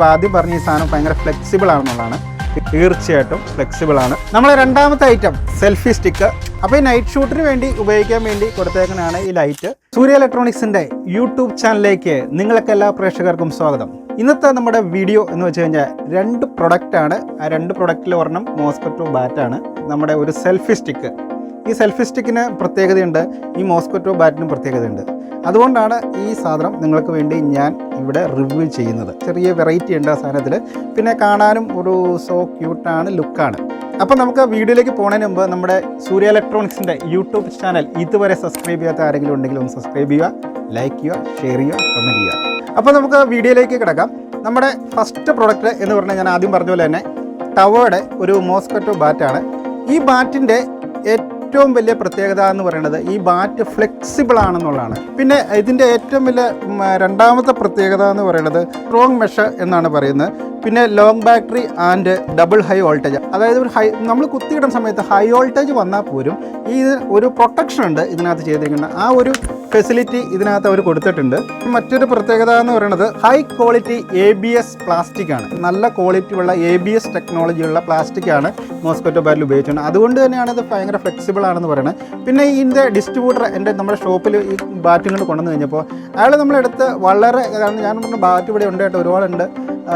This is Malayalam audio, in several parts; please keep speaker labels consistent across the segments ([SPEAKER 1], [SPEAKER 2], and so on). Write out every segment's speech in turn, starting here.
[SPEAKER 1] ഇപ്പോൾ ആദ്യം പറഞ്ഞ ഈ സാധനം ഭയങ്കര ഫ്ലെക്സിബിൾ ആണെന്നുള്ളതാണ്. തീർച്ചയായിട്ടും ഫ്ലെക്സിബിൾ ആണ്. നമ്മളെ രണ്ടാമത്തെ ഐറ്റം സെൽഫി സ്റ്റിക്ക് അപ്പോൾ ഈ നൈറ്റ് ഷൂട്ടിന് വേണ്ടി ഉപയോഗിക്കാൻ വേണ്ടി കൊടുത്തേക്കുന്നതാണ് ഈ ലൈറ്റ് സൂര്യ ഇലക്ട്രോണിക്സിന്റെ യൂട്യൂബ് ചാനലിലേക്ക് നിങ്ങൾക്ക് എല്ലാ പ്രേക്ഷകർക്കും സ്വാഗതം. ഇന്നത്തെ നമ്മുടെ വീഡിയോ എന്ന് വെച്ച് കഴിഞ്ഞാൽ രണ്ട് പ്രൊഡക്റ്റ് ആണ്. ആ രണ്ട് പ്രൊഡക്റ്റിൽ ഒരെണ്ണം മോസ്കറ്റോ ബാറ്റാണ്. നമ്മുടെ ഒരു സെൽഫി സ്റ്റിക്ക് ഈ സെൽഫി സ്റ്റിക്കിന് പ്രത്യേകതയുണ്ട് ഈ മോസ്കറ്റോ ബാറ്റിനും പ്രത്യേകതയുണ്ട്. അതുകൊണ്ടാണ് ഈ സാധനം നിങ്ങൾക്ക് വേണ്ടി ഞാൻ ഇവിടെ റിവ്യൂ ചെയ്യുന്നത്. ചെറിയ വെറൈറ്റി ഉണ്ട് ആ സാധനത്തിൽ പിന്നെ കാണാനും ഒരു സോ ക്യൂട്ടാണ് ലുക്കാണ് അപ്പോൾ നമുക്ക് വീഡിയോയിലേക്ക് പോകുന്നതിന് മുമ്പ് നമ്മുടെ സൂര്യ ഇലക്ട്രോണിക്സിന്റെ യൂട്യൂബ് ചാനൽ ഇതുവരെ സബ്സ്ക്രൈബ് ചെയ്യാത്ത ആരെങ്കിലും ഉണ്ടെങ്കിൽ ഒന്ന് സബ്സ്ക്രൈബ് ചെയ്യുക ലൈക്ക് ചെയ്യുക ഷെയർ ചെയ്യുക കമന്റ് ചെയ്യുക. അപ്പോൾ നമുക്ക് വീഡിയോയിലേക്ക് കിടക്കാം. നമ്മുടെ ഫസ്റ്റ് പ്രൊഡക്റ്റ് എന്ന് പറഞ്ഞാൽ ഞാൻ ആദ്യം പറഞ്ഞ പോലെ തന്നെ ടവയുടെ ഒരു മോസ്കറ്റോ ബാറ്റാണ് ഈ ബാറ്റിന്റെ ഏറ്റവും വലിയ പ്രത്യേകത എന്ന് പറയുന്നത് ഈ ബാറ്റ് ഫ്ലെക്സിബിൾ ആണെന്നുള്ളതാണ്. പിന്നെ ഇതിന്റെ ഏറ്റവും വലിയ രണ്ടാമത്തെ പ്രത്യേകത എന്ന് പറയുന്നത് സ്ട്രോങ് മെഷർ എന്നാണ് പറയുന്നത്. പിന്നെ long battery and double high voltage അതായത് ഒരു ഹൈ നമ്മൾ കുത്തിയിടുന്ന സമയത്ത് ഹൈ വോൾട്ടേജ് വന്നാൽ പോലും ഈ ഒരു പ്രൊട്ടക്ഷൻ ഉണ്ട് ഇതിനകത്ത് ചെയ്തിരിക്കുന്നത്. ആ ഒരു ഫെസിലിറ്റി ഇതിനകത്ത് അവർ കൊടുത്തിട്ടുണ്ട്. മറ്റൊരു പ്രത്യേകത എന്ന് പറയുന്നത് high quality A B S plastic ആണ്. നല്ല ക്വാളിറ്റി ഉള്ള എ ബി എസ് ടെക്നോളജി ഉള്ള പ്ലാസ്റ്റിക് ആണ് മോസ്കോറ്റോ ബാറ്റിൽ ഉപയോഗിച്ചത് അതുകൊണ്ട് തന്നെയാണ് ഇത് ഭയങ്കര ഫ്ലെക്സിബിൾ ആണെന്ന് പറയുന്നത്. പിന്നെ ഇതിന്റെ ഡിസ്ട്രിബ്യൂട്ടർ എന്റെ നമ്മുടെ ഷോപ്പിൽ ഈ ബാറ്റിൽ കൊണ്ട് കൊണ്ടുവന്ന് കഴിഞ്ഞപ്പോൾ അയാൾ നമ്മളെടുത്ത് വളരെ ഞാൻ പറഞ്ഞ ബാറ്റ് ഇവിടെ ഉണ്ട് കേട്ടോ ഒരുപാടുണ്ട്.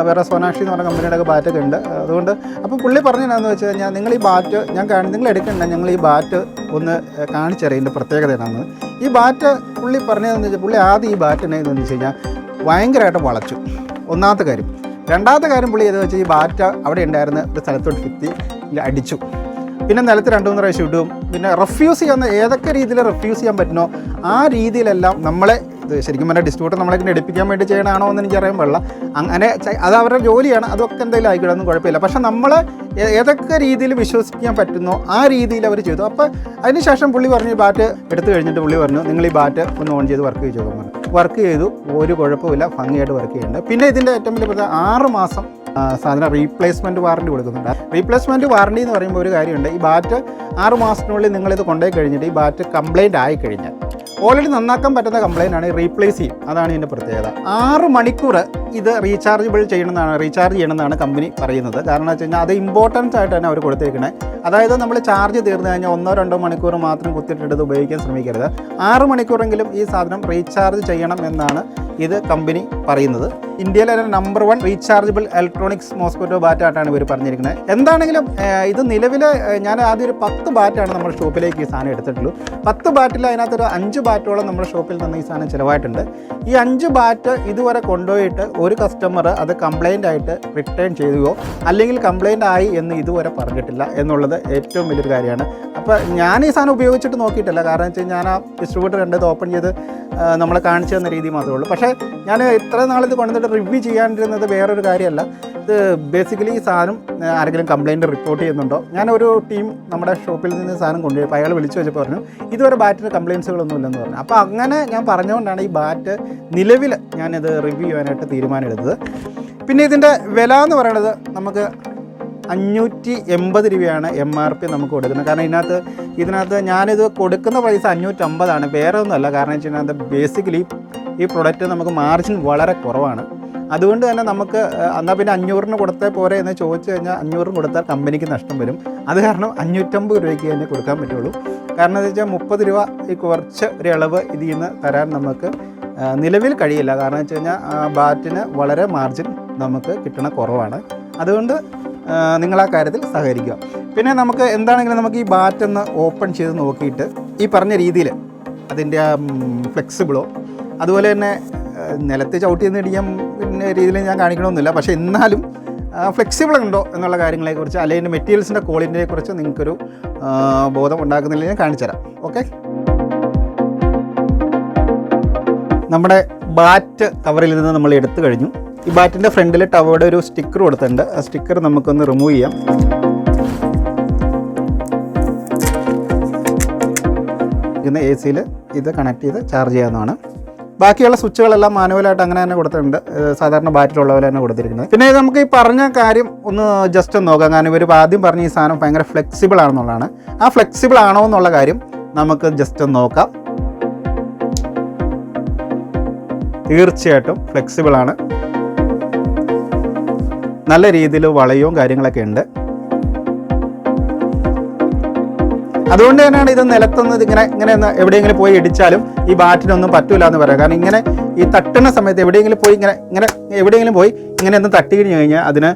[SPEAKER 1] വേറെ സോനാക്ഷി എന്ന് പറഞ്ഞ കമ്പനിയുടെ ഒക്കെ ബാറ്റൊക്കെ ഉണ്ട് അതുകൊണ്ട് അപ്പോൾ പുള്ളി പറഞ്ഞതെന്ന് വെച്ച് കഴിഞ്ഞാൽ നിങ്ങൾ ഈ ബാറ്റ് ഞാൻ കാണി നിങ്ങൾ എടുക്കണ്ട ഞങ്ങൾ ഈ ബാറ്റ് ഒന്ന് കാണിച്ചറിയുന്ന പ്രത്യേകത എന്നാണ് ഈ ബാറ്റ് പുള്ളി പറഞ്ഞതെന്ന് വെച്ചാൽ പുള്ളി ആദ്യം ഈ ബാറ്റ് എന്ന് വെച്ച് കഴിഞ്ഞാൽ ഭയങ്കരമായിട്ട് വളച്ചു. ഒന്നാമത്തെ കാര്യം. രണ്ടാമത്തെ കാര്യം പുള്ളി ചെയ്തെന്ന് വെച്ചാൽ ഈ ബാറ്റ് അവിടെ ഉണ്ടായിരുന്ന ഒരു സ്ഥലത്തോട്ട് കുത്തി അടിച്ചു. പിന്നെ നിലത്ത് രണ്ട് മൂന്ന് പ്രാവശ്യം ഇടും. പിന്നെ റെഫ്യൂസ് ചെയ്യുന്ന ഏതൊക്കെ രീതിയിൽ റെഫ്യൂസ് ചെയ്യാൻ പറ്റുന്നോ ആ രീതിയിലെല്ലാം നമ്മളെ ഇത് ശരിക്കും പറഞ്ഞാൽ ഡിസ്ട്രിബ്യൂട്ടർ നമ്മളെ എടുപ്പിക്കാൻ വേണ്ടി ചെയ്യണമാണോ എന്ന് എനിക്കറിയാൻ പാടില്ല. അങ്ങനെ അത് അവരുടെ ജോലിയാണ് അതൊക്കെ എന്തെങ്കിലും ആയിക്കോട്ടെ ഒന്നും കുഴപ്പമില്ല. പക്ഷെ നമ്മൾ ഏതൊക്കെ രീതിയിൽ വിശ്വസിക്കാൻ പറ്റുന്നോ ആ രീതിയിൽ അവർ ചെയ്തു. അപ്പോൾ അതിനുശേഷം പുള്ളി പറഞ്ഞു ബാറ്റ് എടുത്തു കഴിഞ്ഞിട്ട് പുള്ളി പറഞ്ഞു നിങ്ങൾ ഈ ബാറ്റ് ഒന്ന് ഓൺ ചെയ്ത് വർക്ക് ചെയ്തു പറഞ്ഞു. വർക്ക് ചെയ്തു ഒരു കുഴപ്പമില്ല ഭംഗിയായിട്ട് വർക്ക് ചെയ്യുന്നുണ്ട്. പിന്നെ ഇതിന്റെ ഏറ്റവും വലിയ പ്രധാന ആറ് മാസം സാധനം റീപ്ലേസ്മെന്റ് വാറണ്ടി കൊടുക്കുന്നുണ്ട്. റീപ്ലേസ്മെന്റ് വാറണ്ടി എന്ന് പറയുമ്പോൾ ഒരു കാര്യമുണ്ട് ഈ ബാറ്റ് ആറ് മാസത്തിനുള്ളിൽ നിങ്ങളിത് കൊണ്ടുപോയി കഴിഞ്ഞിട്ട് ഈ ബാറ്റ് കംപ്ലയിന്റ് ആയി കഴിഞ്ഞാൽ ഓൾറെഡി നന്നാക്കാൻ പറ്റുന്ന കംപ്ലൈന്റ് ആണ് റീപ്ലേസ് ചെയ്യും. അതാണ് ഇതിന്റെ പ്രത്യേകത. ആറ് മണിക്കൂർ ഇത് റീചാർജബിൾ ചെയ്യണമെന്നാണ് റീചാർജ് ചെയ്യണമെന്നാണ് കമ്പനി പറയുന്നത്. കാരണം വെച്ച് കഴിഞ്ഞാൽ അത് ഇമ്പോർട്ടൻസ് ആയിട്ട് തന്നെ അവർ കൊടുത്തേക്കണേ. അതായത് നമ്മൾ ചാർജ് തീർന്നു കഴിഞ്ഞാൽ ഒന്നോ രണ്ടോ മണിക്കൂർ മാത്രം കുത്തിയിട്ടിട്ട് ഇത് ഉപയോഗിക്കാൻ ശ്രമിക്കരുത്. ആറ് മണിക്കൂറെങ്കിലും ഈ സാധനം റീചാർജ് ചെയ്യണം എന്നാണ് ഇത് കമ്പനി പറയുന്നത്. ഇന്ത്യയിലെ number one rechargeable electronics mosquito ബാറ്റായിട്ടാണ് ഇവർ പറഞ്ഞിരിക്കുന്നത്. എന്താണെങ്കിലും ഇത് നിലവിലെ ഞാൻ ആദ്യം ഒരു പത്ത് ബാറ്റാണ് നമ്മുടെ ഷോപ്പിലേക്ക് ഈ സാധനം എടുത്തിട്ടുള്ളൂ. പത്ത് ബാറ്റിൽ അതിനകത്തൊരു അഞ്ച് ബാറ്റോളം നമ്മുടെ ഷോപ്പിൽ നിന്ന് ഈ സാധനം ചിലവായിട്ടുണ്ട്. ഈ അഞ്ച് ബാറ്റ് ഇതുവരെ കൊണ്ടുപോയിട്ട് ഒരു കസ്റ്റമർ അത് കംപ്ലൈന്റ് ആയിട്ട് റിട്ടേൺ ചെയ്യുകയോ അല്ലെങ്കിൽ കംപ്ലൈന്റ് ആയി എന്ന് ഇതുവരെ പറഞ്ഞിട്ടില്ല എന്നുള്ളത് ഏറ്റവും വലിയൊരു കാര്യമാണ്. അപ്പോൾ ഞാൻ ഈ സാധനം ഉപയോഗിച്ചിട്ട് നോക്കിയിട്ടില്ല. കാരണം വെച്ച് കഴിഞ്ഞാൽ ഞാൻ ആ ഡിസ്ട്രിബ്യൂട്ടർ കണ്ടത് ഓപ്പൺ ചെയ്ത് ആ, നമ്മളെ കാണിച്ചു തന്ന രീതി മാത്രമേ ഉള്ളൂ. പക്ഷേ ഞാൻ ഇത്ര നാളിത് കൊണ്ടുവന്നിട്ട് റിവ്യൂ ചെയ്യാണ്ടിരുന്നത് വേറൊരു കാര്യമല്ല. ഇത് ബേസിക്കലി ഈ സാധനം ആരെങ്കിലും കംപ്ലൈന്റ് റിപ്പോർട്ട് ചെയ്യുന്നുണ്ടോ? ഞാനൊരു ടീം നമ്മുടെ ഷോപ്പിൽ നിന്ന് സാധനം കൊണ്ടുപോയി അപ്പോൾ അയാൾ വിളിച്ചു വെച്ചപ്പോൾ പറഞ്ഞു ഇതുവരെ ബാറ്റിന് കംപ്ലയിൻസുകളൊന്നും ഇല്ലെന്ന് പറഞ്ഞു. അപ്പോൾ അങ്ങനെ ഞാൻ പറഞ്ഞുകൊണ്ടാണ് ഈ ബാറ്റ് നിലവിൽ ഞാനിത് റിവ്യൂ ചെയ്യാനായിട്ട് തീരുമാനമെടുത്തത് പിന്നെ ഇതിന്റെ വില എന്ന് പറയുന്നത് നമുക്ക് അഞ്ഞൂറ്റി എൺപത് രൂപയാണ് എം ആർ പി നമുക്ക് കൊടുക്കുന്നത്. കാരണം ഇതിനകത്ത് ഇതിനകത്ത് ഞാനിത് കൊടുക്കുന്ന പൈസ അഞ്ഞൂറ്റമ്പതാണ്. വേറെ ഒന്നുമല്ല കാരണം വെച്ച് കഴിഞ്ഞാൽ ബേസിക്കലി ഈ പ്രൊഡക്റ്റ് നമുക്ക് മാർജിൻ വളരെ കുറവാണ്. അതുകൊണ്ട് തന്നെ നമുക്ക് എന്നാൽ പിന്നെ അഞ്ഞൂറിന് കൊടുത്താൽ പോരെ എന്ന് ചോദിച്ചു കഴിഞ്ഞാൽ അഞ്ഞൂറിന് കൊടുത്താൽ കമ്പനിക്ക് നഷ്ടം വരും. അത് കാരണം അഞ്ഞൂറ്റമ്പത് രൂപയ്ക്ക് തന്നെ കൊടുക്കാൻ പറ്റുള്ളൂ. കാരണം എന്താ വെച്ചാൽ മുപ്പത് രൂപ ഈ കുറച്ച് ഒരു ഇളവ് ഇതിൽ നിന്ന് തരാൻ നമുക്ക് നിലവിൽ കഴിയില്ല. കാരണം വെച്ച് കഴിഞ്ഞാൽ ബാറ്റിന് വളരെ മാർജിൻ നമുക്ക് കിട്ടണ കുറവാണ്. അതുകൊണ്ട് നിങ്ങൾ ആ കാര്യത്തിൽ സഹകരിക്കുക. പിന്നെ നമുക്ക് എന്താണെങ്കിലും നമുക്ക് ഈ ബാറ്റ് ഒന്ന് ഓപ്പൺ ചെയ്ത് നോക്കിയിട്ട് ഈ പറഞ്ഞ രീതിയിൽ അതിന്റെ ആ ഫ്ലെക്സിബിളോ അതുപോലെ തന്നെ നിലത്ത് ചവിട്ടി നിന്ന് ഇടിക്കാൻ പിന്നെ രീതിയിൽ ഞാൻ കാണിക്കണമെന്നില്ല. പക്ഷേ എന്നാലും ഫ്ലെക്സിബിൾ ഉണ്ടോ എന്നുള്ള കാര്യങ്ങളെക്കുറിച്ച് അല്ലെങ്കിൽ മെറ്റീരിയൽസിന്റെ ക്വാളിറ്റിയെക്കുറിച്ച് നിങ്ങൾക്കൊരു ബോധം ഉണ്ടാക്കുന്നില്ല ഞാൻ കാണിച്ചു തരാം. ഓക്കെ? നമ്മുടെ ബാറ്റ് കവറിൽ നിന്ന് നമ്മൾ എടുത്തു കഴിഞ്ഞു. ഈ ബാറ്റിന്റെ ഫ്രണ്ടിൽ ടവയുടെ ഒരു സ്റ്റിക്കർ കൊടുത്തിട്ടുണ്ട്. ആ സ്റ്റിക്കർ നമുക്കൊന്ന് റിമൂവ് ചെയ്യാം. ഇന്ന് എ സിയിൽ ഇത് കണക്ട് ചെയ്ത് ചാർജ് ചെയ്യാവുന്നതാണ്. ബാക്കിയുള്ള സ്വിച്ചുകളെല്ലാം മാനുവലായിട്ട് അങ്ങനെ തന്നെ കൊടുത്തിട്ടുണ്ട്. സാധാരണ ബാറ്റിലുള്ള പോലെ തന്നെ കൊടുത്തിരിക്കുന്നത്. പിന്നെ നമുക്ക് ഈ പറഞ്ഞ കാര്യം ഒന്ന് ജസ്റ്റ് ഒന്ന് നോക്കാം. കാരണം ഇവർ ആദ്യം പറഞ്ഞ ഈ സാധനം ഭയങ്കര ഫ്ലെക്സിബിൾ ആണെന്നുള്ളതാണ്. ആ ഫ്ലെക്സിബിൾ ആണോ എന്നുള്ള കാര്യം നമുക്ക് ജസ്റ്റ് ഒന്ന് നോക്കാം. തീർച്ചയായിട്ടും ഫ്ലെക്സിബിൾ ആണ്. നല്ല രീതിയിൽ വളയവും കാര്യങ്ങളൊക്കെ ഉണ്ട്. അതുകൊണ്ട് തന്നെയാണ് ഇത് നിലത്തുന്നത്. ഇങ്ങനെ ഇങ്ങനെ എവിടെയെങ്കിലും പോയി ഇടിച്ചാലും ഈ ബാറ്റിനൊന്നും പറ്റൂല എന്ന് പറയാം. കാരണം ഇങ്ങനെ ഈ തട്ടുന്ന സമയത്ത് എവിടെയെങ്കിലും പോയി ഇങ്ങനെ ഇങ്ങനെ എവിടെയെങ്കിലും പോയി ഇങ്ങനെ ഒന്ന് തട്ടി കഴിഞ്ഞ് കഴിഞ്ഞാൽ അതിന്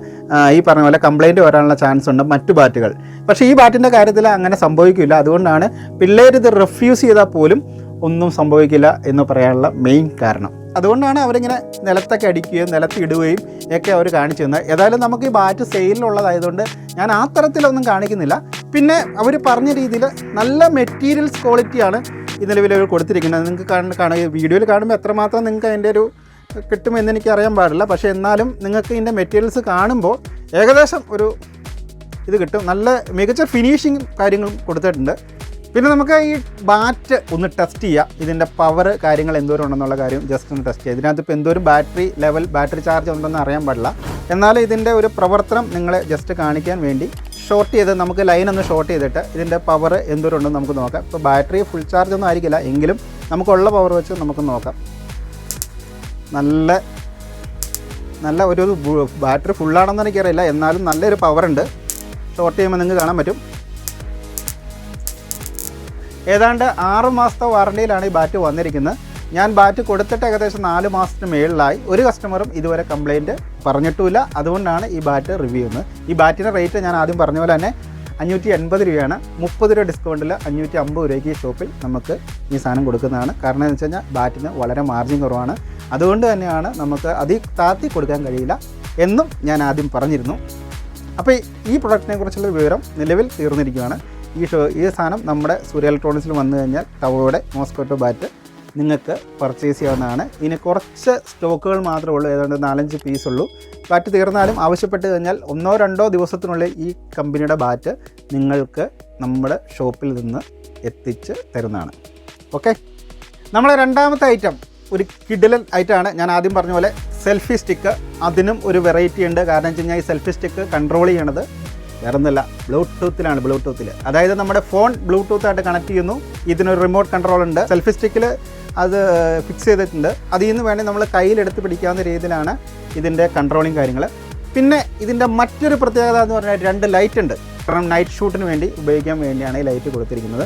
[SPEAKER 1] ഈ പറഞ്ഞ പോലെ കംപ്ലൈന്റ് വരാനുള്ള ചാൻസ് ഉണ്ട് മറ്റു ബാറ്റുകൾ. പക്ഷേ ഈ ബാറ്റിന്റെ കാര്യത്തിൽ അങ്ങനെ സംഭവിക്കില്ല. അതുകൊണ്ടാണ് പിള്ളേർ ഇത് റിഫ്യൂസ് ചെയ്താൽ പോലും ഒന്നും സംഭവിക്കില്ല എന്ന് പറയാനുള്ള മെയിൻ കാരണം. അതുകൊണ്ടാണ് അവരിങ്ങനെ നിലത്തൊക്കെ അടിക്കുകയും നിലത്തിടുകയും ഒക്കെ അവർ കാണിച്ചു തന്നത്. ഏതായാലും നമുക്ക് ഈ ബാറ്റ് സെയിലിലുള്ളതായതുകൊണ്ട് ഞാൻ ആ തരത്തിലൊന്നും കാണിക്കുന്നില്ല. പിന്നെ അവർ പറഞ്ഞ രീതിയിൽ നല്ല മെറ്റീരിയൽസ് ക്വാളിറ്റിയാണ് ഈ നിലവിൽ അവർ കൊടുത്തിരിക്കുന്നത്. നിങ്ങൾക്ക് കാണുന്ന കാണുക വീഡിയോയിൽ കാണുമ്പോൾ എത്രമാത്രം നിങ്ങൾക്ക് അതിന്റെ ഒരു കിട്ടുമെന്ന് എനിക്ക് അറിയാൻ പാടില്ല. പക്ഷേ എന്നാലും നിങ്ങൾക്ക് ഇതിന്റെ മെറ്റീരിയൽസ് കാണുമ്പോൾ ഏകദേശം ഒരു ഇത് കിട്ടും. നല്ല മികച്ച ഫിനിഷിങ് കാര്യങ്ങളും കൊടുത്തിട്ടുണ്ട്. പിന്നെ നമുക്ക് ഈ ബാറ്റ് ഒന്ന് ടെസ്റ്റ് ചെയ്യാം. ഇതിന്റെ പവർ കാര്യങ്ങൾ എന്തോരം ഉണ്ടെന്നുള്ള കാര്യം ജസ്റ്റ് ഒന്ന് ടെസ്റ്റ് ചെയ്യാം. ഇതിനകത്ത് ഇപ്പോൾ എന്തോരം ബാറ്ററി ലെവൽ ബാറ്ററി ചാർജ് ഉണ്ടെന്ന് അറിയാൻ പാടില്ല. എന്നാൽ ഇതിന്റെ ഒരു പ്രവർത്തനം നിങ്ങളെ ജസ്റ്റ് കാണിക്കാൻ വേണ്ടി ഷോർട്ട് ചെയ്ത് നമുക്ക് ലൈൻ ഒന്ന് ഷോർട്ട് ചെയ്തിട്ട് ഇതിന്റെ പവർ എന്തോരം ഉണ്ടെന്ന് നമുക്ക് നോക്കാം. ഇപ്പോൾ ബാറ്ററി ഫുൾ ചാർജ് ഒന്നും ആയിരിക്കില്ല. എങ്കിലും നമുക്കുള്ള പവർ വെച്ച് നമുക്ക് നോക്കാം. നല്ല നല്ല ഒരു ബാറ്ററി ഫുള്ളാണെന്ന് എനിക്കറിയില്ല. എന്നാലും നല്ലൊരു പവർ ഉണ്ട്. ഷോർട്ട് ചെയ്യുമ്പോൾ നിങ്ങൾക്ക് കാണാൻ പറ്റും. ഏതാണ്ട് ആറ് മാസത്തെ വാറണ്ടിയിലാണ് ഈ ബാറ്റ് വന്നിരിക്കുന്നത്. ഞാൻ ബാറ്റ് കൊടുത്തിട്ട് ഏകദേശം നാല് മാസത്തിന് മേളിലായി. ഒരു കസ്റ്റമറും ഇതുവരെ കംപ്ലൈന്റ് പറഞ്ഞിട്ടുമില്ല. അതുകൊണ്ടാണ് ഈ ബാറ്റ് റിവ്യൂ ചെയ്യുന്നത്. ഈ ബാറ്റിന്റെ റേറ്റ് ഞാൻ ആദ്യം പറഞ്ഞ പോലെ തന്നെ അഞ്ഞൂറ്റി എൺപത് രൂപയാണ്. മുപ്പത് രൂപ ഡിസ്കൗണ്ടിൽ അഞ്ഞൂറ്റി അമ്പത് രൂപയ്ക്ക് ഈ ഷോപ്പിൽ നമുക്ക് ഈ സാധനം കൊടുക്കുന്നതാണ്. കാരണം എന്ന് വെച്ച് കഴിഞ്ഞാൽ ബാറ്റിന് വളരെ മാർജിൻ കുറവാണ്. അതുകൊണ്ട് തന്നെയാണ് നമുക്ക് അതി താത്തി കൊടുക്കാൻ കഴിയില്ല എന്നും ഞാൻ ആദ്യം പറഞ്ഞിരുന്നു. അപ്പോൾ ഈ പ്രൊഡക്റ്റിനെ കുറിച്ചുള്ള വിവരം നിലവിൽ തീർന്നിരിക്കുകയാണ്. ഈ ഷോ ഈ സാധനം നമ്മുടെ സൂര്യ ഇലക്ട്രോണിക്സിൽ വന്നു കഴിഞ്ഞാൽ ടവോയുടെ മോസ്കോട്ടോ ബാറ്റ് നിങ്ങൾക്ക് പർച്ചേസ് ചെയ്യാവുന്നതാണ്. ഇനി കുറച്ച് സ്റ്റോക്കുകൾ മാത്രമേ ഉള്ളൂ ഏതാണ്ട് നാലഞ്ച് പീസ് ഉള്ളൂ. ബാറ്റ് തീർന്നാലും ആവശ്യപ്പെട്ട് കഴിഞ്ഞാൽ ഒന്നോ രണ്ടോ ദിവസത്തിനുള്ളിൽ ഈ കമ്പനിയുടെ ബാറ്റ് നിങ്ങൾക്ക് നമ്മുടെ ഷോപ്പിൽ നിന്ന് എത്തിച്ച് തരുന്നതാണ്. ഓക്കെ നമ്മളെ രണ്ടാമത്തെ ഐറ്റം ഒരു കിഡിലൻ ഐറ്റമാണ് ഞാൻ ആദ്യം പറഞ്ഞ പോലെ സെൽഫി സ്റ്റിക്ക് അതിനും ഒരു വെറൈറ്റി ഉണ്ട്. കാരണം വെച്ച് കഴിഞ്ഞാൽ ഈ സെൽഫി സ്റ്റിക്ക് കൺട്രോൾ ചെയ്യണത് വേറെ ഒന്നുമില്ല ബ്ലൂടൂത്തിലാണ് ബ്ലൂടൂത്തിൽ അതായത് നമ്മുടെ ഫോൺ ബ്ലൂടൂത്ത് ആയിട്ട് കണക്ട് ചെയ്യുന്നു. ഇതിനൊരു റിമോട്ട് കൺട്രോൾ ഉണ്ട്. സെൽഫി സ്റ്റിക്കിൽ അത് ഫിക്സ് ചെയ്തിട്ടുണ്ട്. അതിൽ നിന്ന് വേണമെങ്കിൽ നമ്മൾ കയ്യിലെടുത്ത് പിടിക്കാവുന്ന രീതിയിലാണ് ഇതിന്റെ കൺട്രോളിങ് കാര്യങ്ങൾ പിന്നെ ഇതിന്റെ മറ്റൊരു പ്രത്യേകത എന്ന് പറഞ്ഞാൽ രണ്ട് ലൈറ്റ് ഉണ്ട്. കാരണം നൈറ്റ് ഷൂട്ടിന് വേണ്ടി ഉപയോഗിക്കാൻ വേണ്ടിയാണ് ഈ ലൈറ്റ് കൊടുത്തിരിക്കുന്നത്.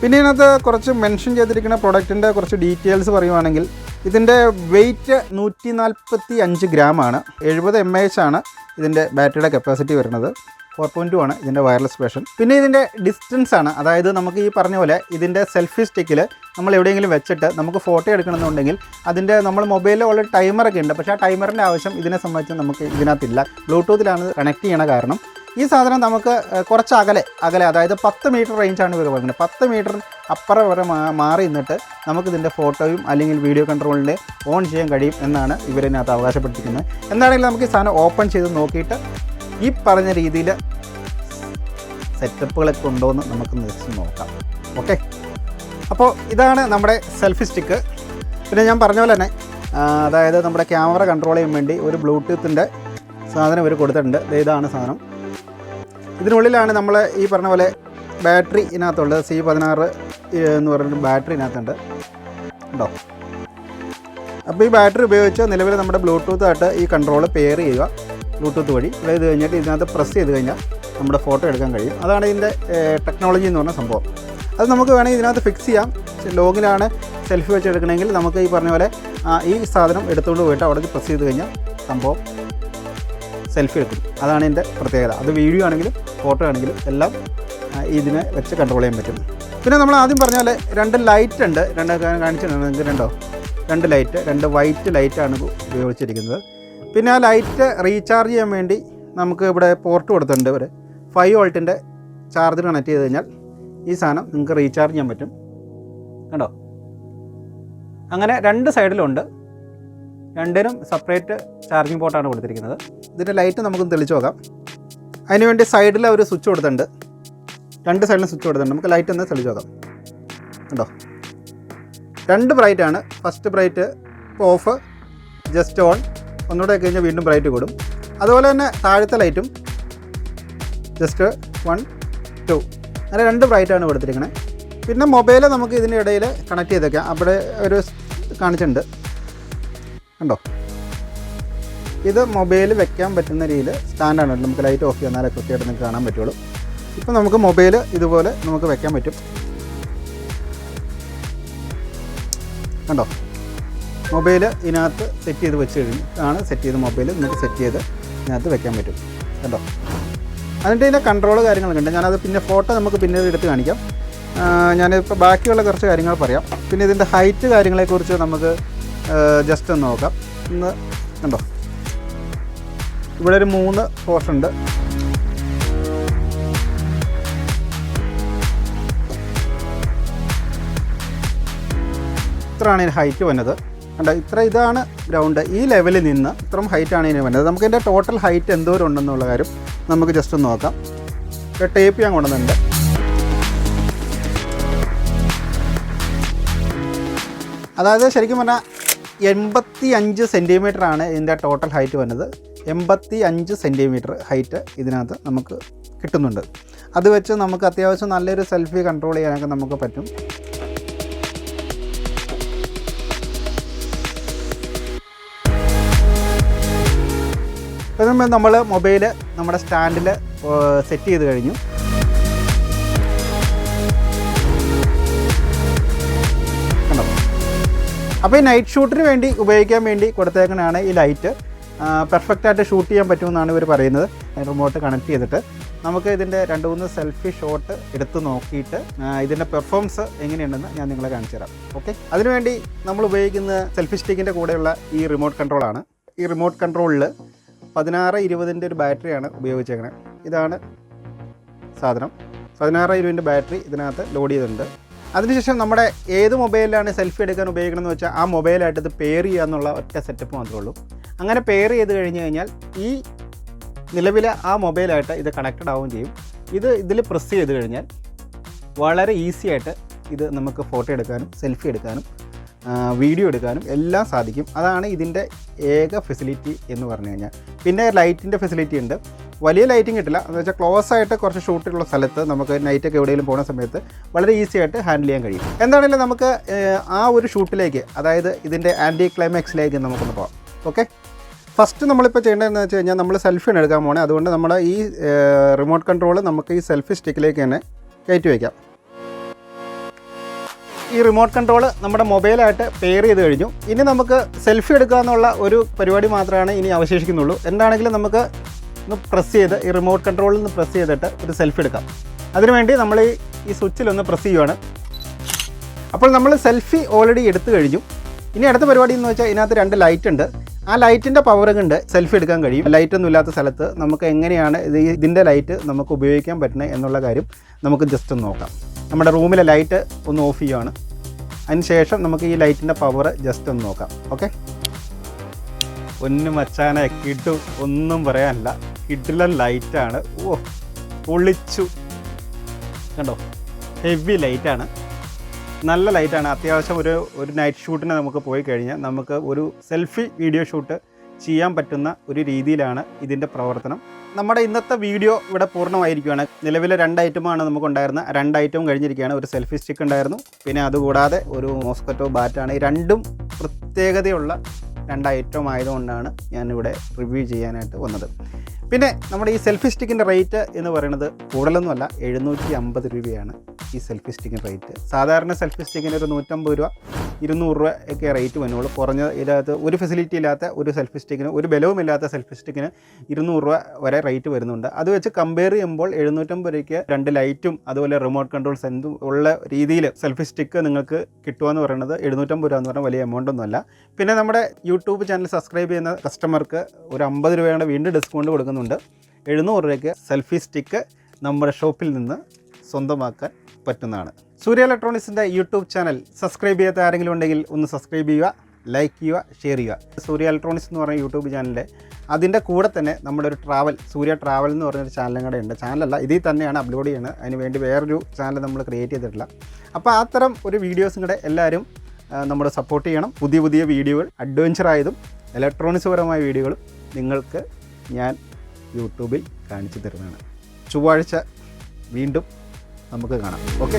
[SPEAKER 1] പിന്നെ ഇതിനകത്ത് കുറച്ച് മെൻഷൻ ചെയ്തിരിക്കുന്ന പ്രൊഡക്റ്റിന്റെ കുറച്ച് ഡീറ്റെയിൽസ് പറയുവാണെങ്കിൽ ഇതിന്റെ വെയിറ്റ് നൂറ്റി നാൽപ്പത്തി അഞ്ച് ഗ്രാമാണ് എഴുപത് എം എച്ച് ആണ് ഇതിന്റെ ബാറ്ററിയുടെ കപ്പാസിറ്റി വരുന്നത്. ഫോർ പോയിന്റ് ടു ആണ് ഇതിന്റെ വയർലെസ് വേർഷൻ പിന്നെ ഇതിന്റെ ഡിസ്റ്റൻസ് ആണ്. അതായത് നമുക്ക് ഈ പറഞ്ഞ പോലെ ഇതിന്റെ സെൽഫി സ്റ്റിക്കിൽ നമ്മൾ എവിടെയെങ്കിലും വെച്ചിട്ട് നമുക്ക് ഫോട്ടോ എടുക്കണമെന്നുണ്ടെങ്കിൽ അതിന്റെ നമ്മൾ മൊബൈലിൽ ഉള്ള ടൈമറൊക്കെ ഉണ്ട്. പക്ഷേ ആ ടൈമറിന്റെ ആവശ്യം ഇതിനെ സംബന്ധിച്ച് നമുക്ക് ഇതിനകത്തില്ല. ബ്ലൂടൂത്തിലാണ് കണക്ട് ചെയ്യണ കാരണം. ഈ സാധനം നമുക്ക് കുറച്ച് അകലെ അകലെ അതായത് പത്ത് മീറ്റർ റേഞ്ചാണ് ഇവർ പറയുന്നത് പത്ത് മീറ്റർ അപ്പുറം വരെ മാറി നിന്നിട്ട് നമുക്കിതിന്റെ ഫോട്ടോയും അല്ലെങ്കിൽ വീഡിയോ കൺട്രോളിന്റെ ഓൺ ചെയ്യാൻ കഴിയും എന്നാണ് ഇവരിനകത്ത് അവകാശപ്പെട്ടിരിക്കുന്നത് എന്താണെങ്കിലും നമുക്ക് ഈ സാധനം ഓപ്പൺ ചെയ്ത് നോക്കിയിട്ട് ഈ പറഞ്ഞ രീതിയിൽ സെറ്റപ്പുകളൊക്കെ ഉണ്ടോ എന്ന് നമുക്ക് ജസ്റ്റ് നോക്കാം. ഓക്കെ അപ്പോൾ ഇതാണ് നമ്മുടെ സെൽഫി സ്റ്റിക്ക് പിന്നെ ഞാൻ പറഞ്ഞ പോലെ തന്നെ അതായത് നമ്മുടെ ക്യാമറ കൺട്രോൾ ചെയ്യാൻ വേണ്ടി ഒരു ബ്ലൂടൂത്തിന്റെ സാധനം ഇവർ കൊടുത്തിട്ടുണ്ട്. ഇതാണ് സാധനം. ഇതിനുള്ളിലാണ് നമ്മൾ ഈ പറഞ്ഞ പോലെ ബാറ്ററി ഇതിനകത്തുള്ളത്. സി പതിനാറ് എന്ന് പറഞ്ഞ ബാറ്ററി ഇതിനകത്തുണ്ട്. ഉണ്ടോ? അപ്പോൾ ഈ ബാറ്ററി ഉപയോഗിച്ച് നിലവിൽ നമ്മുടെ ബ്ലൂടൂത്തായിട്ട് ഈ കൺട്രോൾ പെയർ ചെയ്യുക. ബ്ലൂടൂത്ത് വഴി. ഇത് കഴിഞ്ഞിട്ട് ഇതിനകത്ത് പ്രസ് ചെയ്ത് കഴിഞ്ഞാൽ നമ്മുടെ ഫോട്ടോ എടുക്കാൻ കഴിയും. അതാണ് ഇതിന്റെ ടെക്നോളജി എന്ന് പറഞ്ഞ സംഭവം. അത് നമുക്ക് വേണമെങ്കിൽ ഇതിനകത്ത് ഫിക്സ് ചെയ്യാം. ലോഗിലാണ് സെൽഫി വെച്ച് എടുക്കണമെങ്കിൽ നമുക്ക് ഈ പറഞ്ഞ പോലെ ഈ സാധനം എടുത്തുകൊണ്ട് പോയിട്ട് അവിടെ പ്രസ് ചെയ്ത് കഴിഞ്ഞാൽ സംഭവം സെൽഫി എടുക്കും. അതാണ് ഇതിന്റെ പ്രത്യേകത. അത് വീഡിയോ ആണെങ്കിലും ഫോട്ടോ ആണെങ്കിലും എല്ലാം ഇതിനെ വെച്ച് കൺട്രോൾ ചെയ്യാൻ പറ്റും. പിന്നെ നമ്മൾ ആദ്യം പറഞ്ഞ പോലെ രണ്ട് ലൈറ്റ് ഉണ്ട്. രണ്ട് കാണിച്ചിട്ടുണ്ട്? നിങ്ങൾക്ക് രണ്ടോ? രണ്ട് ലൈറ്റ് രണ്ട് വൈറ്റ് ലൈറ്റാണ് ഉപയോഗിച്ചിരിക്കുന്നത്. പിന്നെ ആ ലൈറ്റ് റീചാർജ് ചെയ്യാൻ വേണ്ടി നമുക്ക് ഇവിടെ പോർട്ട് കൊടുത്തിട്ടുണ്ട് ഒരു ഫൈവ് വോൾട്ടിന്റെ ചാർജർ കണക്ട് ചെയ്ത് കഴിഞ്ഞാൽ ഈ സാധനം നിങ്ങൾക്ക് റീചാർജ് ചെയ്യാൻ പറ്റും. കണ്ടോ? അങ്ങനെ രണ്ട് സൈഡിലുണ്ട്. രണ്ടിനും സെപ്പറേറ്റ് ചാർജിങ് പോർട്ടാണ് കൊടുത്തിരിക്കുന്നത്. ഇതിന്റെ ലൈറ്റ് നമുക്ക് തെളിച്ച് നോക്കാം. അതിനുവേണ്ടി സൈഡിൽ ഒരു സ്വിച്ച് കൊടുത്തിട്ടുണ്ട്. രണ്ട് സൈഡിലും സ്വിച്ച് കൊടുത്തിട്ടുണ്ട്. നമുക്ക് ലൈറ്റ് ഒന്ന് തെളിച്ച് നോക്കാം. കണ്ടോ? രണ്ട് ബ്രൈറ്റാണ് first bright off just on ഒന്നുകൂടെ കഴിഞ്ഞാൽ വീണ്ടും ബ്രൈറ്റ് കൂടും. അതുപോലെ തന്നെ താഴത്തെ ലൈറ്റും ജസ്റ്റ് വൺ ടു അങ്ങനെ രണ്ട് ബ്രൈറ്റാണ് കൊടുത്തിരിക്കുന്നത് പിന്നെ മൊബൈൽ നമുക്ക് ഇതിന്റെ ഇടയിൽ കണക്ട് ചെയ്തേക്കാം അവിടെ ഒരു കാണിച്ചിട്ടുണ്ട്. കണ്ടോ? ഇത് മൊബൈൽ വെക്കാൻ പറ്റുന്ന രീതിയിൽ സ്റ്റാൻഡാണ് നമുക്ക് ലൈറ്റ് ഓഫ് ചെയ്യുന്നാലേ കൃത്യമായിട്ട് നിങ്ങൾക്ക് കാണാൻ പറ്റുള്ളൂ. ഇപ്പം നമുക്ക് മൊബൈൽ ഇതുപോലെ നമുക്ക് വെക്കാൻ പറ്റും. കണ്ടോ? മൊബൈൽ ഇതിനകത്ത് സെറ്റ് ചെയ്ത് വെച്ച് കഴിഞ്ഞു ആണ് സെറ്റ് ചെയ്ത മൊബൈൽ നമുക്ക് സെറ്റ് ചെയ്ത് ഇതിനകത്ത് വെക്കാൻ പറ്റും. കണ്ടോ? അതിന്റെ ഇതിന്റെ കൺട്രോൾ കാര്യങ്ങളൊക്കെ ഉണ്ട്. ഞാനത് പിന്നെ ഫോട്ടോ നമുക്ക് പിന്നീട് എടുത്ത് കാണിക്കാം. ഞാനിപ്പോൾ ബാക്കിയുള്ള കുറച്ച് കാര്യങ്ങൾ പറയാം. പിന്നെ ഇതിന്റെ ഹൈറ്റ് കാര്യങ്ങളെക്കുറിച്ച് നമുക്ക് ജസ്റ്റ് ഒന്ന് നോക്കാം. ഇന്ന് കണ്ടോ? ഇവിടെ ഒരു മൂന്ന് പോർഷൻ ഉണ്ട്. ഇത്രയാണ് ഇതിന് ഹൈറ്റ് വന്നത്. കണ്ടോ ഇത്ര ഇതാണ് ഗ്രൗണ്ട് ഈ ലെവലിൽ നിന്ന് ഇത്രയും ഹൈറ്റാണ് ഇതിന് വേണ്ടത് നമുക്ക് ഇതിന്റെ ടോട്ടൽ ഹൈറ്റ് എന്തോരം ഉണ്ടെന്നുള്ള കാര്യം നമുക്ക് ജസ്റ്റ് ഒന്ന് നോക്കാം. ടേപ്പ് ഞാൻ കൊണ്ടുവന്നിട്ടുണ്ട്. അതായത് ശരിക്കും പറഞ്ഞാൽ എൺപത്തി അഞ്ച് സെന്റിമീറ്റർ ആണ് ഇതിന്റെ ടോട്ടൽ ഹൈറ്റ് വന്നത്. എൺപത്തി അഞ്ച് സെന്റിമീറ്റർ ഹൈറ്റ് ഇതിനകത്ത് നമുക്ക് കിട്ടുന്നുണ്ട്. അത് വെച്ച് നമുക്ക് അത്യാവശ്യം നല്ലൊരു സെൽഫി കൺട്രോൾ ചെയ്യാനൊക്കെ നമുക്ക് പറ്റും. ഇപ്പം നമ്മൾ മൊബൈൽ നമ്മുടെ സ്റ്റാൻഡിൽ സെറ്റ് ചെയ്ത് കഴിഞ്ഞു. അപ്പോൾ ഈ നൈറ്റ് ഷൂട്ടിന് വേണ്ടി ഉപയോഗിക്കാൻ വേണ്ടി കൊടുത്തേക്കണതാണ് ഈ ലൈറ്റ് പെർഫെക്റ്റ് ആയിട്ട് ഷൂട്ട് ചെയ്യാൻ പറ്റുമെന്നാണ് ഇവർ പറയുന്നത്. റിമോട്ട് കണക്ട് ചെയ്തിട്ട്. നമുക്ക് ഇതിന്റെ രണ്ട് മൂന്ന് സെൽഫി ഷോട്ട് എടുത്ത് നോക്കിയിട്ട് ഇതിന്റെ പെർഫോമൻസ് എങ്ങനെയുണ്ടെന്ന് ഞാൻ നിങ്ങളെ കാണിച്ചു തരാം. ഓക്കെ അതിനുവേണ്ടി നമ്മൾ ഉപയോഗിക്കുന്ന സെൽഫി സ്റ്റിക്കിന്റെ കൂടെയുള്ള ഈ റിമോട്ട് കൺട്രോളാണ് ഈ റിമോട്ട് കൺട്രോളിൽ പതിനാറ് ഇരുപതിന്റെ ഒരു ബാറ്ററിയാണ് ഉപയോഗിച്ചേക്കണത് ഇതാണ് സാധനം. പതിനാറ് ഇരുപതിന്റെ ബാറ്ററി ഇതിനകത്ത് ലോഡ് ചെയ്തിട്ടുണ്ട്. അതിനുശേഷം നമ്മുടെ ഏത് മൊബൈലിലാണ് സെൽഫി എടുക്കാൻ ഉപയോഗിക്കണമെന്ന് വെച്ചാൽ ആ മൊബൈലായിട്ട് ഇത് പെയർ ചെയ്യുക എന്നുള്ള ഒറ്റ സെറ്റപ്പ് മാത്രമേ ഉള്ളൂ. അങ്ങനെ പെയർ ചെയ്ത് കഴിഞ്ഞ് കഴിഞ്ഞാൽ ഈ നിലവിലെ ആ മൊബൈലായിട്ട് ഇത് കണക്റ്റഡ് ആവുകയും ചെയ്യും. ഇത് ഇതിൽ പ്രസ് ചെയ്ത് കഴിഞ്ഞാൽ വളരെ ഈസി ആയിട്ട് ഇത് നമുക്ക് ഫോട്ടോ എടുക്കാനും സെൽഫി എടുക്കാനും വീഡിയോ എടുക്കാനും എല്ലാം സാധിക്കും. അതാണ് ഇതിന്റെ ഏക ഫെസിലിറ്റി എന്ന് പറഞ്ഞു കഴിഞ്ഞാൽ. പിന്നെ ലൈറ്റിന്റെ ഫെസിലിറ്റി ഉണ്ട്. വലിയ ലൈറ്റിംഗ് കിട്ടില്ല എന്ന് വെച്ചാൽ ക്ലോസ് ആയിട്ട് കുറച്ച് ഷൂട്ടുള്ള സ്ഥലത്ത് നമുക്ക് നൈറ്റൊക്കെ എവിടെയെങ്കിലും പോകുന്ന സമയത്ത് വളരെ ഈസി ആയിട്ട് ഹാൻഡിൽ ചെയ്യാൻ കഴിയും. എന്താണെങ്കിലും നമുക്ക് ആ ഒരു ഷൂട്ടിലേക്ക് അതായത് ഇതിന്റെ ആന്റി ക്ലൈമാക്സിലേക്ക് നമുക്കൊന്ന് പോകാം. ഓക്കെ ഫസ്റ്റ് നമ്മളിപ്പോൾ ചെയ്യേണ്ടതെന്ന് വെച്ച് കഴിഞ്ഞാൽ നമ്മൾ സെൽഫി എടുക്കാൻ പോകണേ അതുകൊണ്ട് നമ്മുടെ ഈ റിമോട്ട് കൺട്രോൾ നമുക്ക് ഈ സെൽഫി സ്റ്റിക്കിലേക്ക് തന്നെ കയറ്റി വയ്ക്കാം. ഈ റിമോട്ട് കൺട്രോൾ നമ്മുടെ മൊബൈലായിട്ട് പെയർ ചെയ്ത് കഴിഞ്ഞു. ഇനി നമുക്ക് സെൽഫി എടുക്കുക എന്നുള്ള ഒരു പരിപാടി മാത്രമാണ് ഇനി അവശേഷിക്കുന്നുള്ളൂ. എന്താണെങ്കിലും നമുക്ക് ഒന്ന് പ്രസ് ചെയ്ത് ഈ റിമോട്ട് കൺട്രോളിൽ നിന്ന് പ്രസ് ചെയ്തിട്ട് ഒരു സെൽഫി എടുക്കാം. അതിനുവേണ്ടി നമ്മൾ ഈ ഈ സ്വിച്ചിലൊന്ന് പ്രസ് ചെയ്യുവാണ്. അപ്പോൾ നമ്മൾ സെൽഫി ഓൾറെഡി എടുത്തു കഴിഞ്ഞു. ഇനി അടുത്ത പരിപാടി എന്ന് വെച്ചാൽ ഇതിനകത്ത് രണ്ട് ലൈറ്റ് ഉണ്ട്. ആ ലൈറ്റിന്റെ പവർ കൊണ്ട് സെൽഫി എടുക്കാൻ കഴിയും. ലൈറ്റ് ഒന്നും ഇല്ലാത്ത സ്ഥലത്ത് നമുക്ക് എങ്ങനെയാണ് ഇത് ഇതിന്റെ ലൈറ്റ് നമുക്ക് ഉപയോഗിക്കാൻ പറ്റുന്നത് എന്നുള്ള കാര്യം നമുക്ക് ജസ്റ്റ് ഒന്ന് നോക്കാം. നമ്മുടെ റൂമിലെ ലൈറ്റ് ഒന്ന് ഓഫ് ചെയ്യുവാണ്. അതിന് ശേഷം നമുക്ക് ഈ ലൈറ്റിന്റെ പവർ ജസ്റ്റ് ഒന്ന് നോക്കാം. ഓക്കെ ഒന്ന് മച്ചാനെ കിട്ടു ഒന്നും പറയാനില്ല. കിഡിലെ ലൈറ്റാണ്. ഓ പൊളിച്ചു. കണ്ടോ? ഹെവി ലൈറ്റാണ് നല്ല ലൈറ്റാണ് അത്യാവശ്യം ഒരു ഒരു നൈറ്റ് ഷൂട്ടിന് നമുക്ക് പോയി കഴിഞ്ഞാൽ നമുക്ക് ഒരു സെൽഫി വീഡിയോ ഷൂട്ട് ചെയ്യാൻ പറ്റുന്ന ഒരു രീതിയിലാണ് ഇതിന്റെ പ്രവർത്തനം. നമ്മുടെ ഇന്നത്തെ വീഡിയോ ഇവിടെ പൂർണമായിരിക്കുകയാണ് നിലവിലെ രണ്ട് ഐറ്റമാണ് നമുക്കുണ്ടായിരുന്നത്. രണ്ട് ഐറ്റവും കഴിഞ്ഞിരിക്കുകയാണ്. ഒരു സെൽഫി സ്റ്റിക്ക് ഉണ്ടായിരുന്നു. പിന്നെ അതുകൂടാതെ ഒരു മോസ്കറ്റോ ബാറ്റാണ്. ഈ രണ്ടും പ്രത്യേകതയുള്ള രണ്ട് ഐറ്റം ആയതുകൊണ്ടാണ് ഞാനിവിടെ റിവ്യൂ ചെയ്യാനായിട്ട് വന്നത്. പിന്നെ നമ്മുടെ ഈ സെൽഫി സ്റ്റിക്കിന്റെ റേറ്റ് എന്ന് പറയുന്നത് കൂടുതലൊന്നുമല്ല എഴുന്നൂറ്റി അമ്പത് രൂപയാണ് ഈ സെൽഫി സ്റ്റിക്കിന്റെ റേറ്റ് സാധാരണ സെൽഫി സ്റ്റിക്കിന് ഒരു നൂറ്റമ്പത് രൂപ ഇരുന്നൂറ് രൂപ ഒക്കെ റേറ്റ് വന്നുള്ളൂ കുറഞ്ഞ ഇതിനകത്ത് ഒരു ഫെസിലിറ്റി ഇല്ലാത്ത ഒരു സെൽഫി സ്റ്റിക്കിന് ഒരു ബലവുമില്ലാത്ത സെൽഫി സ്റ്റിക്കിന് ഇരുന്നൂറ് രൂപ വരെ റേറ്റ് വരുന്നുണ്ട്. അത് വെച്ച് കമ്പയർ ചെയ്യുമ്പോൾ എഴുന്നൂറ്റമ്പത് രൂപയ്ക്ക് രണ്ട് ലൈറ്റും അതുപോലെ റിമോട്ട് കൺട്രോൾ എന്തും ഉള്ള രീതിയിൽ സെൽഫി സ്റ്റിക്ക് നിങ്ങൾക്ക് കിട്ടുക പറയുന്നത് എഴുന്നൂറ്റമ്പത് രൂപ എന്ന് പറഞ്ഞാൽ വലിയ എമൗണ്ട് ഒന്നുമല്ല. പിന്നെ നമ്മുടെ യൂട്യൂബ് ചാനൽ സബ്സ്ക്രൈബ് ചെയ്യുന്ന കസ്റ്റമർക്ക് ഒരു അമ്പത് രൂപയാണ് വീണ്ടും ഡിസ്കൗണ്ട് കൊടുക്കുന്നുണ്ട്. എഴുന്നൂറ് രൂപയ്ക്ക് സെൽഫി സ്റ്റിക്ക് നമ്മുടെ ഷോപ്പിൽ നിന്ന് സ്വന്തമാക്കാൻ പറ്റുന്നതാണ്. സൂര്യ ഇലക്ട്രോണിക്സിന്റെ യൂട്യൂബ് ചാനൽ സബ്സ്ക്രൈബ് ചെയ്യാത്ത ആരെങ്കിലും ഉണ്ടെങ്കിൽ ഒന്ന് സബ്സ്ക്രൈബ് ചെയ്യുക ലൈക്ക് ചെയ്യുക ഷെയർ ചെയ്യുക. സൂര്യ ഇലക്ട്രോണിക്സ് എന്ന് പറഞ്ഞ യൂട്യൂബ് ചാനലിന്റെ അതിന്റെ കൂടെ തന്നെ നമ്മുടെ ഒരു ട്രാവൽ സൂര്യ ട്രാവൽ എന്ന് പറഞ്ഞൊരു ചാനലും കൂടെ ഉണ്ട്. ചാനലല്ല ഇതിൽ തന്നെയാണ് അപ്ലോഡ് ചെയ്യുന്നത് അതിന് വേണ്ടി വേറൊരു ചാനൽ നമ്മൾ ക്രിയേറ്റ് ചെയ്തിട്ടില്ല. അപ്പോൾ അത്തരം ഒരു വീഡിയോസും കൂടെ എല്ലാവരും നമ്മൾ സപ്പോർട്ട് ചെയ്യണം. പുതിയ പുതിയ വീഡിയോകൾ അഡ്വഞ്ചർ ആയതും ഇലക്ട്രോണിക്സ് പരമായ വീഡിയോകളും നിങ്ങൾക്ക് ഞാൻ യൂട്യൂബിൽ കാണിച്ചു തരുന്നതാണ്. ചൊവ്വാഴ്ച വീണ്ടും നമുക്ക് കാണാം. ഓക്കെ?